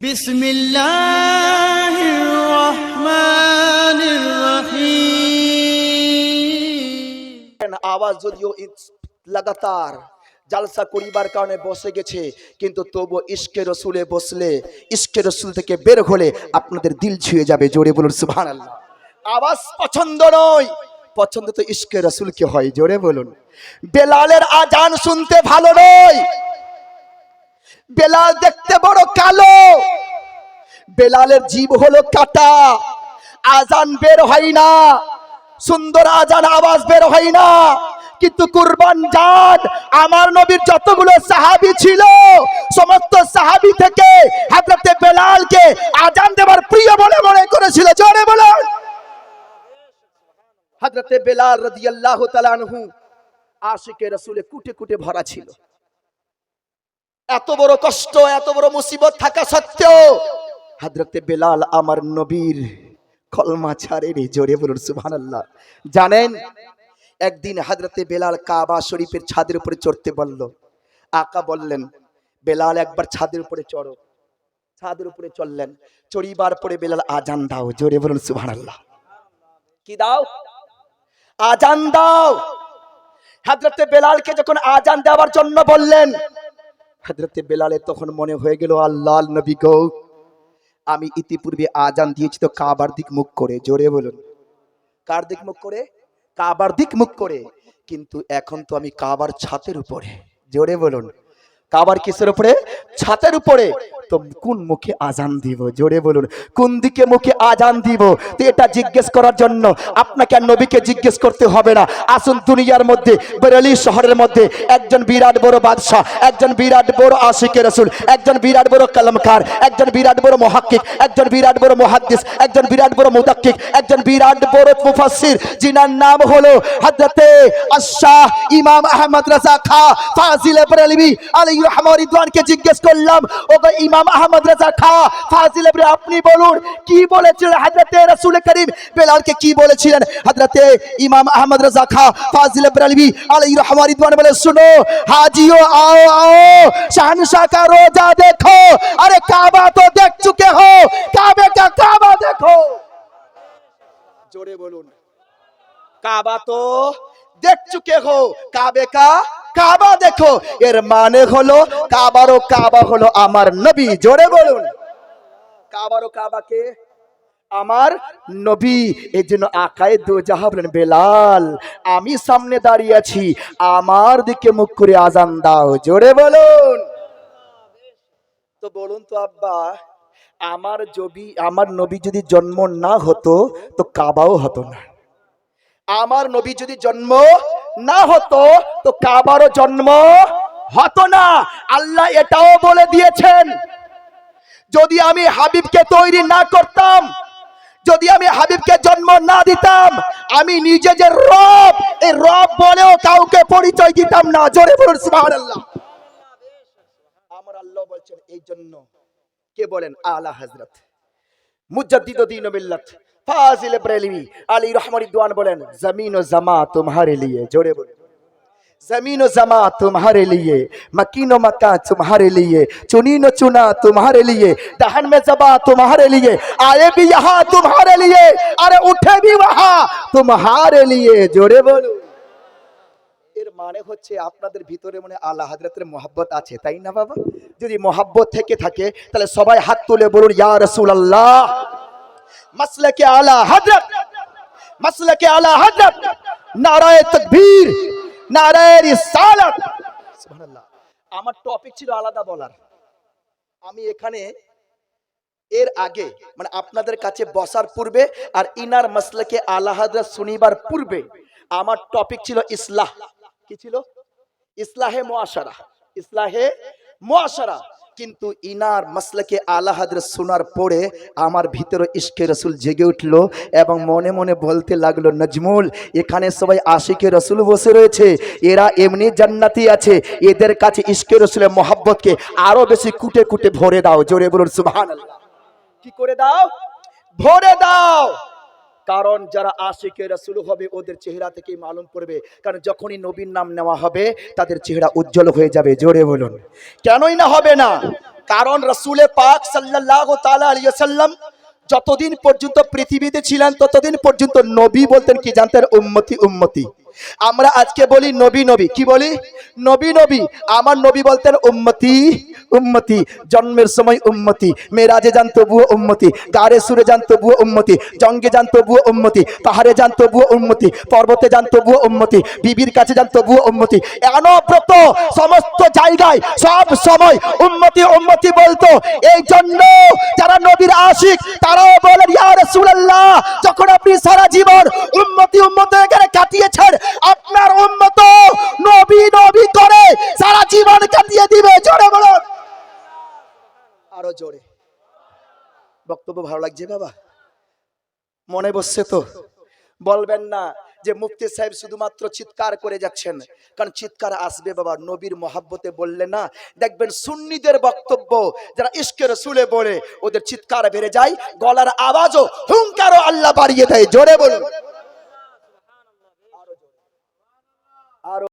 بسم الله الرحمن الرحيم আওয়াজ যদিও ইস- লাগাতার জালসা করিবার কারণে বসে গেছে কিন্তু তবু ইশকে রসুলে বসলে ইশকে রসুল থেকে বের হলে আপনাদের দিল ছুঁয়ে যাবে জোরে বলুন সুবহান আওয়াজ পছন্দ নয় পছন্দ তো ইশকে রসুলকে হয় জোরে বলুন বেলালের আজান শুনতে ভালো নয় বেলাল দেখতে বড় কালো। বেলালের জীব হলো কাটা। আজান বের হয় না। সুন্দর আজান আওয়াজ বের হয় না। কিন্তু কুরবান জান আমার নবীর যতগুলো সাহাবী ছিল, সমস্ত সাহাবি থেকে হযরতে বেলালকে আজান দেবার প্রিয় বলে মনে করেছিল। জোরে বলুন। হযরতে বেলাল রাদিয়াল্লাহু তাআলা আনহু আশিকে রাসূলে কুটে কুটে ভরা ছিল। এত বড় কষ্ট, এত বড় মুসিবত থাকা সত্ত্বেও হাজরতে বেলাল আমার নবীর কলমা ছাড়ে রে জোরে বলুন সুবহানাল্লাহ। জানেন, একদিন হাজরতে বেলাল কাবা শরীফের ছাদের উপরে চড়তে বলল, আকা বললেন, বেলাল একবার ছাদের উপরে চড়ো। ছাদের উপরে চললেন চড়িবার পরে বেলাল আজান দাও, জোরে বলুন সুবহানাল্লাহ। কি দাও? আজান দাও। হাজরতে বেলালকে যখন আজান দেওয়ার জন্য বললেন হজরতে বেলালে তখন মনে হয়ে গেল, আল্লাহ নবী গৌ, আমি ইতিপূর্বে আজান দিয়েছি তো কাবার দিক মুখ করে, জোরে বলুন। কার দিক মুখ করে? কাবার দিক মুখ করে। কিন্তু এখন তো আমি কাবার ছাতের উপরে, জোরে বলুন। কাবার কিসের উপরে? ছাতের উপরে। তো কোন মুখে আজান দিব? জোরে বলুন, কোন দিকে মুখে আজান দিব? তো এটা জিজ্ঞেস করার জন্য আপনাকে আর নবীকে জিজ্ঞেস করতে হবে না। আসুন দুনিয়ার মধ্যে, বেরেলি শহরের মধ্যে, একজন বিরাট বড় বাদশাহ, একজন বিরাট বড় আশিকে রসুল, একজন বিরাট বড় কলমকার, একজন বিরাট বড় মহাক্কিক, একজন বিরাট বড় মুহাদ্দিস, একজন বিরাট বড় মুদাক্কিক, একজন বিরাট বড় মুফাসসির যিনার নাম হলো হযরতে আশাহ ইমাম আহমদ রাজা খা ফাজিল বেরেলভি আলাইহি রহমাতুল্লাহ রিদওয়ানকে জিজ্ঞেস করলাম, ওগো ইমাম আহমদ রাজা খা ফাজিল বেরে আপনি বলুন কি বলেছিলেন হযরতে রাসূল করিম বেলালকে কি বলেছিলেন হযরতে ইমাম আহমদ রাজা খা ফাজিল বেরেলভি আলাইহি রহমাতুল্লাহ রিদওয়ান বলে শুনো হাজিও आओ आओ शहनशाह का रोजा देखो अरे काबा तो देख चुके हो काबे का काबा देखो जोरे बोलून কাবা তো দেখ চুকে হো। কাবে কা? কাবা দেখো। এর মানে হলো কাবারও কাবা হলো আমার নবী। জোরে বলুন। কাবারও কাবাকে আমার নবী। এই জন্য আকায় দো বলেন, বেলাল, আমি সামনে দাঁড়িয়ে আছি। আমার দিকে মুখ করে আজান দাও। জোরে বলুন। তো বলুন তো, আব্বা, আমার জবি আমার নবী যদি জন্ম না হতো, তো কাবাও হতো না। আমার নবী যদি জন্ম না হতো, তো কাবারও জন্ম হতো না। আল্লাহ এটাও বলে দিয়েছেন। যদি আমি হাবিবকে তৈরি না করতাম, যদি আমি হাবিবকে জন্ম না দিতাম, আমি নিজে যে রব, এই রব বলেও কাউকে পরিচয় দিতাম না। জোরে বলুন, সুবহানাল্লাহ। আমার আল্লাহ বলছেন, এই জন্য কে বলেন? আলা হযরত। मुजद्दिद दीन मिल्लत फाजिल बरेलवी अली रहमरिद्वान बोलेन ज़मीन व जमा तुम्हारे लिए जोड़े बोले ज़मीन व जमा तुम्हारे लिए मकीन व मक्का तुम्हारे लिए चुनीन चुना तुम्हारे लिए दहन में जबा तुम्हारे लिए आए भी यहाँ तुम्हारे लिए अरे उठे भी वहाँ तुम्हारे लिए जोड़े बोलो এর মানে হচ্ছে আপনাদের ভিতরে মনে আল্লাহ হাজরতের মোহাব্বত আছে, তাই না বাবা? যদি মোহাব্বত থেকে থাকে, তাহলে সবাই হাত তুলে বলুন, ইয়া রসুল আল্লাহ মাসলাকে আলা হজরত মাসলাকে আলা হজরত নারায়ে তকবীর, নারায়ে রিসালাত। সুবহানাল্লাহ। আমার টপিক ছিল আলাদা বলার। আমি এখানে এর আগে মানে আপনাদের কাছে বসার পূর্বে আর ইনার মাসলাকে আলা হযরত শুনিবার পূর্বে, আমার টপিক ছিল ইসলাহ। কি ছিল? ইসলাহে মুআশারা। ইসলাহে মুআশারা। কিন্তু ইনার মাসলাকে আলা হযরত শোনার পরে আমার ভিতরে ইশকে রসুল জেগে উঠল এবং মনে মনে বলতে লাগল, নজমুল, এখানে সবাই আশিকে রসুল বসে রয়েছে। এরা এমনি জান্নাতি আছে। এদের কাছে ইশকে রসুলের মোহাব্বতকে আরও বেশি কুটে কুটে ভরে দাও। জোরে বলুন, সুবহানাল্লাহ। কি করে দাও? ভরে দাও! কারণ যারা আশিকে রসুল হবে, ওদের চেহারা থেকেই মালুম পড়বে। কারণ যখনই নবীর নাম নেওয়া হবে, তাদের চেহারা উজ্জ্বল হয়ে যাবে। জোরে বলুন। কেনই না হবে না? কারণ রসুলে পাক সাল্লাল্লাহু তাআলা আলাইহি যতদিন পর্যন্ত পৃথিবীতে ছিলেন, ততদিন পর্যন্ত নবী বলতেন কি জানতেন? উম্মতি উম্মতি। আমরা আজকে বলি নবী নবী। কি বলি? নবী নবী। আমার নবী বলতেন উম্মতি। উম্মতি, জন্মের সময় উম্মতি, মেরাজে যান তবুও উম্মতি গারে সুরে যান তবুও উম্মতি, জঙ্গে যান তবুও উম্মতি, পাহাড়ে যান তবুও উম্মতি, পর্বতে যান তবুও উম্মতি, বিবির কাছে যান তবুও উম্মতি। অনব্রত সমস্ত জায়গায় সব সময় উম্মতি উম্মতি বলতো। এই জন্য যারা নবীর আশিক, তারাও বলেন, ইয়া রাসূলুল্লাহ, যখন আপনি সারা জীবন উম্মতি উম্মতি এখানে কাটিয়েছেন, আপনার উম্মত নবী নবী করে সারা জীবন কাটিয়ে দিবে। আরও জোরে। বক্তব্য ভালো লাগছে বাবা? মনে বসছে তো। বলবেন না যে মুফতি সাহেব শুধুমাত্র চিৎকার করে যাচ্ছেন। কারণ চিৎকার আসবে বাবা, নবীর মহাব্বতে বললে না। দেখবেন সুন্নিদের বক্তব্য যারা ইস্কের সুলে বলে, ওদের চিৎকার বেড়ে যায়, গলার আওয়াজও হুঙ্কারও আল্লাহ বাড়িয়ে দেয়। জোরে বলুন। আরও